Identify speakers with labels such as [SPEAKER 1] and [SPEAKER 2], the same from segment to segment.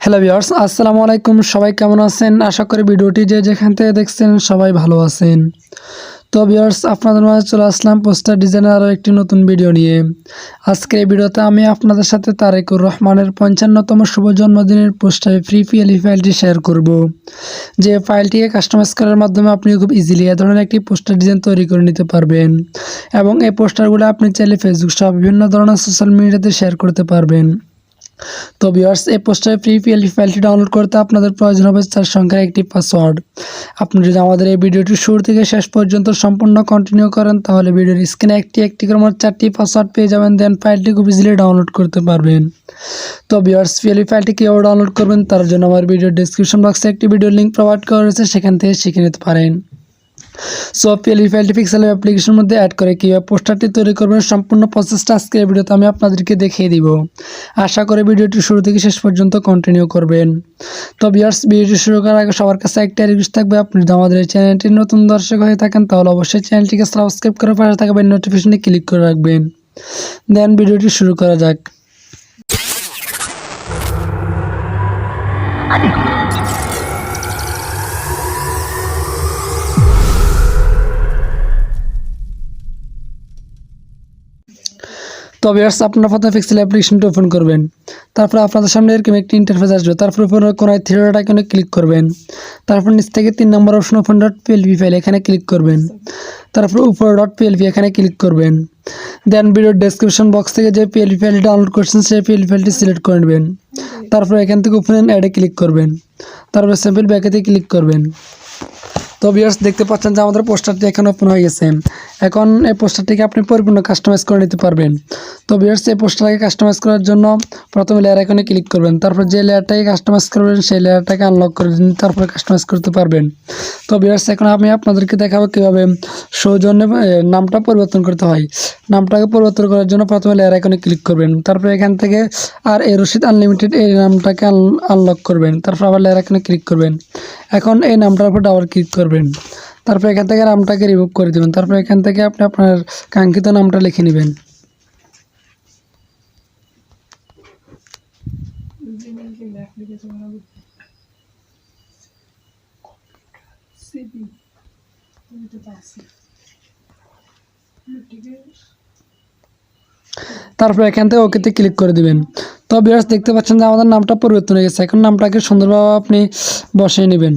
[SPEAKER 1] Hello viewers আসসালামু আলাইকুম। সবাই কেমন আছেন? আশা করি ভিডিওটি যে যেখান থেকে দেখছেন সবাই ভালো আছেন। তো ভিউয়ার্স আপনাদের মাঝে চলে আসলাম পোস্টার ডিজাইনের আরও একটি নতুন ভিডিও নিয়ে। আজকের এই ভিডিওতে আমি আপনাদের সাথে তারেকুর রহমানের পঞ্চান্নতম শুভ জন্মদিনের পোস্টারে ফ্রি পিএলই ফাইলটি শেয়ার করব। যে ফাইলটিকে কাস্টমাইজ করার মাধ্যমে আপনি খুব ইজিলি এ ধরনের একটি পোস্টার ডিজাইন তৈরি করে নিতে পারবেন এবং এই পোস্টারগুলো আপনি চাইলে ফেসবুক সহ বিভিন্ন ধরনের সোশ্যাল মিডিয়াতে শেয়ার করতে পারবেন। তো ভিউয়ার্স এই পোস্টারে ফ্রি পিএলডি ফাইলটি ডাউনলোড করতে আপনাদের প্রয়োজন হবে চার সংখ্যার একটি পাসওয়ার্ড আপনি যদি আমাদের এই ভিডিওটি শুরু থেকে শেষ পর্যন্ত সম্পূর্ণ কন্টিনিউ করেন, তাহলে ভিডিওর স্ক্রিনে একটি একটি করে চারটি পাসওয়ার্ড পেয়ে যাবেন দেন ফাইলটি খুব ইজিলি ডাউনলোড করতে পারবেন। তো ভিউয়ার্স পিএলডি ফাইলটি কীভাবে ডাউনলোড করবেন, তার জন্য আমার ভিডিওর ডিসক্রিপশন বক্সে একটি ভিডিও লিঙ্ক প্রোভাইড করা রয়েছে, সেখান থেকে শিখে নিতে পারেন। সো পিএলই ফাইলটি পিক্সেল অ্যাপ্লিকেশনের মধ্যে অ্যাড করে কীভাবে পোস্টারটি তৈরি করবেন, সম্পূর্ণ প্রসেসটা আজকের ভিডিওতে আমি আপনাদেরকে দেখিয়ে দিব। আশা করি ভিডিওটি শুরু থেকে শেষ পর্যন্ত কন্টিনিউ করবেন। তো বিয়ার্স ভিডিওটি শুরু করার আগে সবার কাছে একটা রিকোয়েস্ট থাকবে, আপনি যদি আমাদের এই চ্যানেলটির নতুন দর্শক হয়ে থাকেন, তাহলে অবশ্যই চ্যানেলটিকে সাবস্ক্রাইব করে পাশে থাকবেন নোটিফিকেশনে ক্লিক করে রাখবেন। দেন ভিডিওটি শুরু করা যাক। তো ভিউয়ার্স আপনারা প্রথমে পিক্সেল অ্যাপ্লিকেশনটি ওপেন করবেন। তারপর আপনাদের সামনে এরকম একটি ইন্টারফেস আসবে। তারপর উপরে থ্রি ডট আইকনে ক্লিক করবেন। তারপর নিচ থেকে তিন number option open dot PLP file এখানে ক্লিক করবেন। তারপর উপরে ডট পিএলপি এখানে ক্লিক করবেন। দেন ভিডিওর ডেসক্রিপশন বক্স থেকে যে পিএলপি ফাইলটি ডাউনলোড করছেন, সেই পিএলপি ফাইলটি সিলেক্ট করে নেবেন। তারপর এখান থেকে ওপেন অ্যাডে ক্লিক করবেন। তারপর স্যাম্পল ব্যাকেতে ক্লিক করবেন। তো ভিউয়ার্স দেখতে পাচ্ছেন যে আমাদের পোস্টারটি এখন ওপেন হয়ে গেছে। এখন এই পোস্টারটিকে আপনি পরিপূর্ণ কাস্টমাইজ করে নিতে পারবেন। তো ভিউয়ার্স এই পোস্টারটাকে কাস্টমাইজ করার জন্য প্রথমে লেয়ার আইকনে ক্লিক করবেন। তারপর যে লেয়ারটাকে কাস্টমাইজ করবেন, সেই লেয়ারটাকে আনলক করে দিন, তারপরে কাস্টমাইজ করতে পারবেন। তো ভিউয়ার্স এখন আমি আপনাদেরকে দেখাবো কীভাবে সৌজন্যে নামটা পরিবর্তন করতে হয়। নামটাকে পরিবর্তন করার জন্য প্রথমে লেয়ার আইকনে ক্লিক করবেন। তারপরে এখান থেকে আর এ রশিদ আনলিমিটেড এই নামটাকে আনলক করবেন। তারপর আবার লেয়ার আইকনে ক্লিক করবেন। এখন এই নামটার উপর ডাবল ক্লিক করবেন। তারপর এখান থেকে নামটাকে রিমুভ করে দেবেন। তারপর এখান থেকে আপনি আপনার কাঙ্ক্ষিত নামটা লিখে নেবেন। তারপর এখান থেকে ওকেতে ক্লিক করে দিবেন। তো বিরাজ দেখতে পাচ্ছেন যে আমাদের নামটা পরিবর্তন হয়ে গেছে। এখন নামটাকে সুন্দরভাবে আপনি বসিয়ে নেবেন।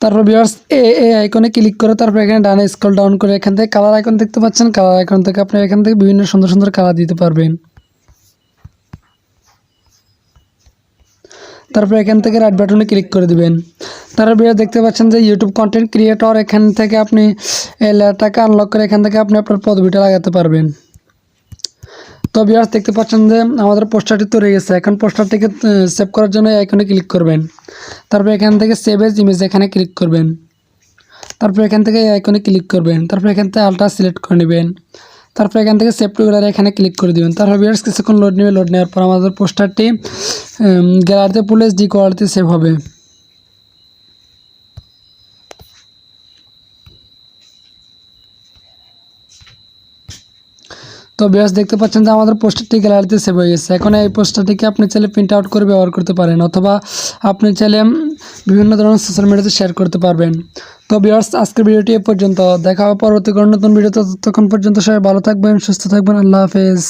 [SPEAKER 1] তারপর বিয়ার্স এ এ আইকনে ক্লিক করে তারপর এখানে ডানে স্ক্রল ডাউন করে এখান থেকে কালার আইকন দেখতে পাচ্ছেন। কালার আইকন থেকে আপনি এখান থেকে বিভিন্ন সুন্দর সুন্দর কালার দিতে পারবেন। তারপর এখান থেকে রাইট বাটনে ক্লিক করে দিবেন। তারপর দেখতে পাচ্ছেন যে ইউটিউব কন্টেন্ট ক্রিয়েটর এখান থেকে আপনি এই লেয়ারটাকে আনলক করে এখান থেকে আপনি আপনার পদবিটা লাগাতে পারবেন। তো বিয়ার্স দেখতে পাচ্ছেন যে আমাদের পোস্টারটি তৈরি গেছে এখন পোস্টারটিকে সেভ করার জন্য আইকনে ক্লিক করবেন। তারপর এখান থেকে সেভ এজ ইমেজ এখানে ক্লিক করবেন। তারপর এখান থেকে আইকনে ক্লিক করবেন। তারপর এখান থেকে আলট্রা সিলেক্ট করে নেবেন। তারপর এখান থেকে সেভ টু গ্যালারি এখানে ক্লিক করে দিবেন। তারপর বিয়ার্স কিছুক্ষণ লোড নেবে লোড নেওয়ার পর আমাদের পোস্টারটি গ্যালারিতে পুলিশ ডি কোয়ালিটি সেভ হবে। তো বেশ দেখতে পাচ্ছেন যে আমাদের পোস্টারটি গ্যালারিতে সেভ হয়ে গেছে। এখন এই পোস্টারটিকে আপনি চাইলে প্রিন্ট আউট করে ব্যবহার করতে পারেন অথবা আপনি চাইলে বিভিন্ন ধরনের সোশ্যাল মিডিয়াতে শেয়ার করতে পারবেন। তো বিয়ার্স আজকের ভিডিওটি এ পর্যন্ত। দেখা হবে পরবর্তী কোনো নতুন ভিডিওতে। ততক্ষণ পর্যন্ত সবাই ভালো থাকবেন, সুস্থ থাকবেন। আল্লাহ হাফেজ।